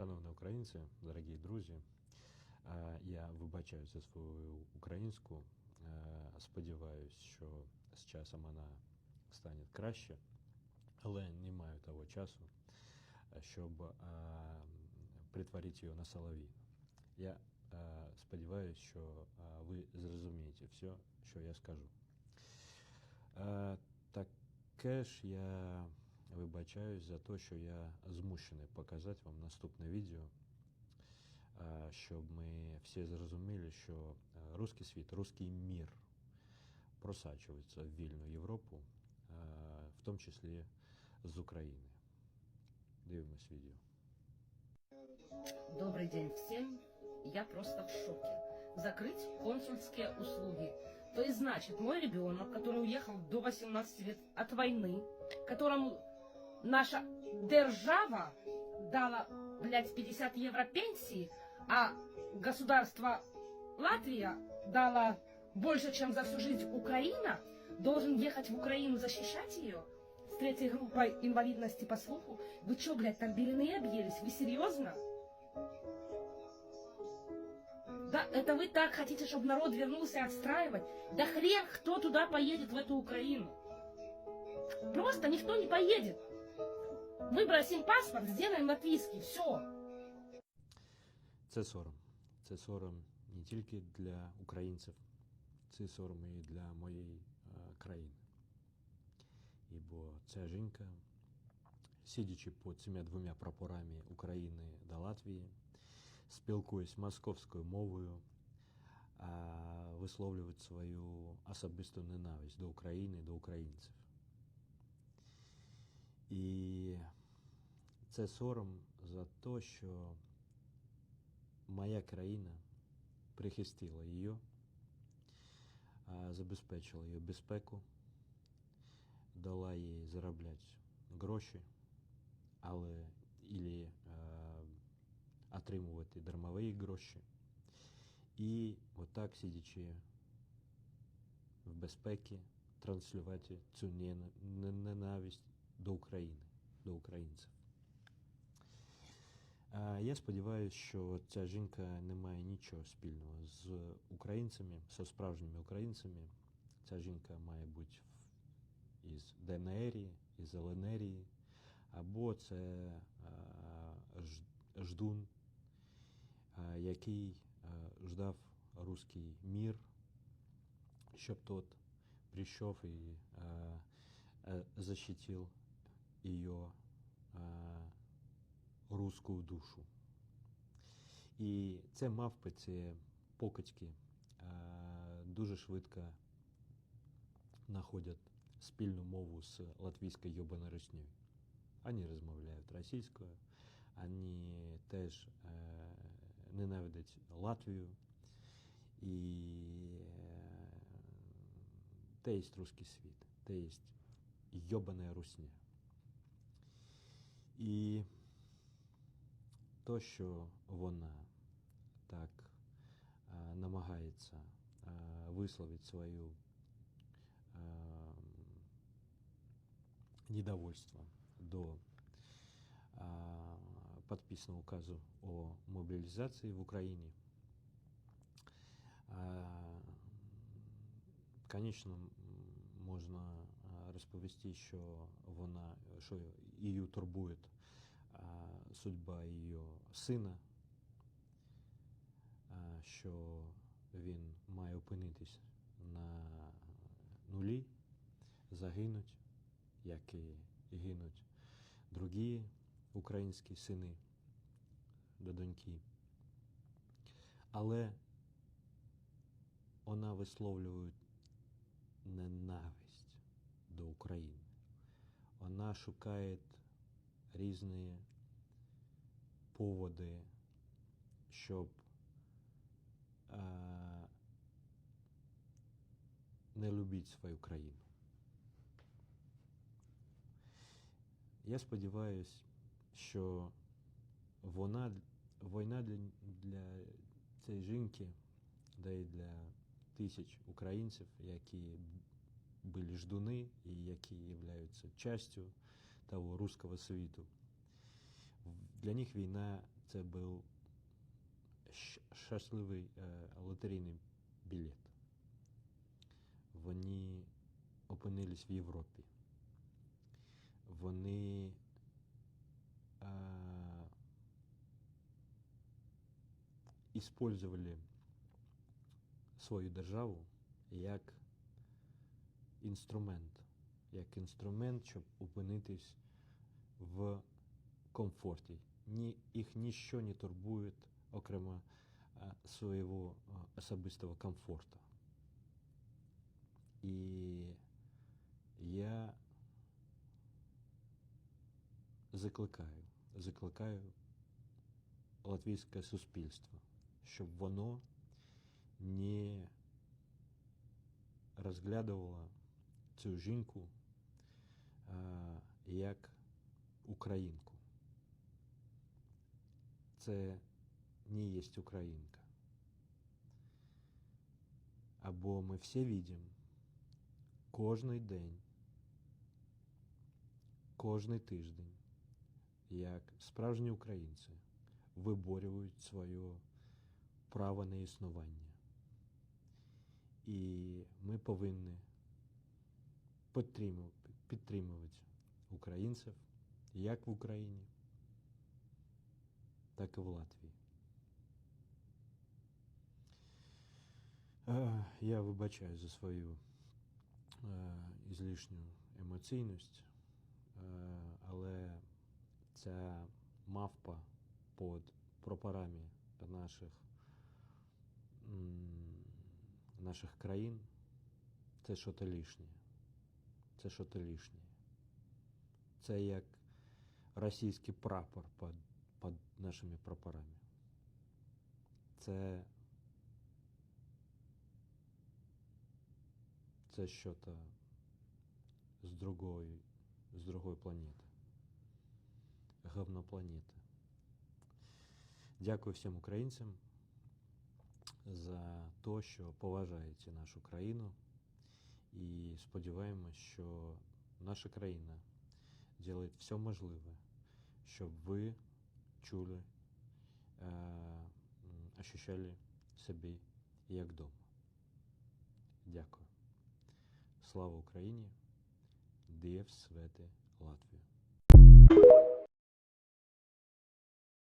Шановні українці, дорогі друзі, е, я вибачаю за свою українську. Е, Сподіваюсь, що з часом вона стане краще, але не маю того часу, щоб е, притворити її на солов'їну. Я сподіваюся, що ви зрозумієте все, що я скажу. Таке ж я вибачаюсь за те, що я змушений показати вам наступне відео, е, щоб ми всі зрозуміли, що е, русський світ, русський мір просачується в вільну Європу, е, в тому числі з України. Дивимось відео. Добрый день всем. Я просто в шоке. Закрыть консульские услуги. То есть, значит, мой ребенок, который уехал до 18 лет от войны, которому наша держава дала, блядь, 50 евро пенсии, а государство Латвия дала больше, чем за всю жизнь Украина, должен ехать в Украину защищать ее с третьей группой инвалидности по слуху. Вы что, блядь, там белины объелись? Вы серьезно? Да, это вы так хотите, чтобы народ вернулся отстраивать? Да хрен кто туда поедет, в эту Украину. Просто никто не поедет. Выбросим паспорт, сделаем латвийский, все. Це сором. Це сором не тільки для українців, це сором і для моєї е, країни. І бо ця жінка, сидячи під цими двома прапорами України та Латвії, спілкуясь московською мовою, а, висловлює свою особисту ненависть до України, до українців. І це сором за те, що моя країна прихистила її, забезпечила її безпеку, дала їй заробляти гроші, але ілі отримувати дармові гроші. І отак, сидячи в безпеці, транслювати цю не- ненависть до України, до українців. Я сподіваюся, що ця жінка не має нічого спільного з українцями, зі справжніми українцями. Ця жінка має бути із ДНР, із ЛНР, або це ждун, який ждав руський мір, щоб тот прийшов і а, защитив її а, руську душу. І це мавпи, це покидьки дуже швидко знаходять спільну мову з латвійською йобаною руснею. Вони розмовляють російською, вони теж е, ненавидять Латвію. І е, те є русський світ, те є йобана русня. І то, що вона так е, намагається е, висловити свою е, недовольство до а, указу о мобілізації в Україні. А, Звісно, можна розповісти, що вона, що її турбує а, судьба її сина, що він має опинитись на нулі, загинуть, як і гинуть другі українські сини до доньки. Але вона висловлює ненависть до України. Вона шукає різні поводи, щоб е, не любити свою країну. Я сподіваюся, що вона, війна для, для цієї жінки, да і для тисяч українців, які були ждуни і які являються частю того руського світу. Для них війна це був щасливий е, лотерейний білет. Вони опинились в Європі. Вони е, использовали свою державу як інструмент, як інструмент, щоб опинитись в комфорті. Ні, їх ніщо не турбує, окремо е, свого е, особистого комфорту. І я закликаю, закликаю латвійське суспільство, щоб воно не розглядувало цю жінку е, як українку. Це не є українка. Або ми всі бачимо кожний день, кожний тиждень, як справжні українці виборюють своє право на існування. І ми повинні підтримувати українців як в Україні, так і в Латвії. Е, Я вибачаю за свою е, ізлишню емоційність, е, але ця мавпа під прапорами наших, наших країн це що-то лишнє. Це що-то лишнє. Це як російський прапор під нашими прапорами. Це це що-то з другої, з другої планети. Говно планети. Дякую всім українцям за те, що поважаєте нашу країну. І сподіваємось, що наша країна робить все можливе, щоб ви чули, е, ощущали себе як вдома. Дякую. Слава Україні! Дієв свете Латвію!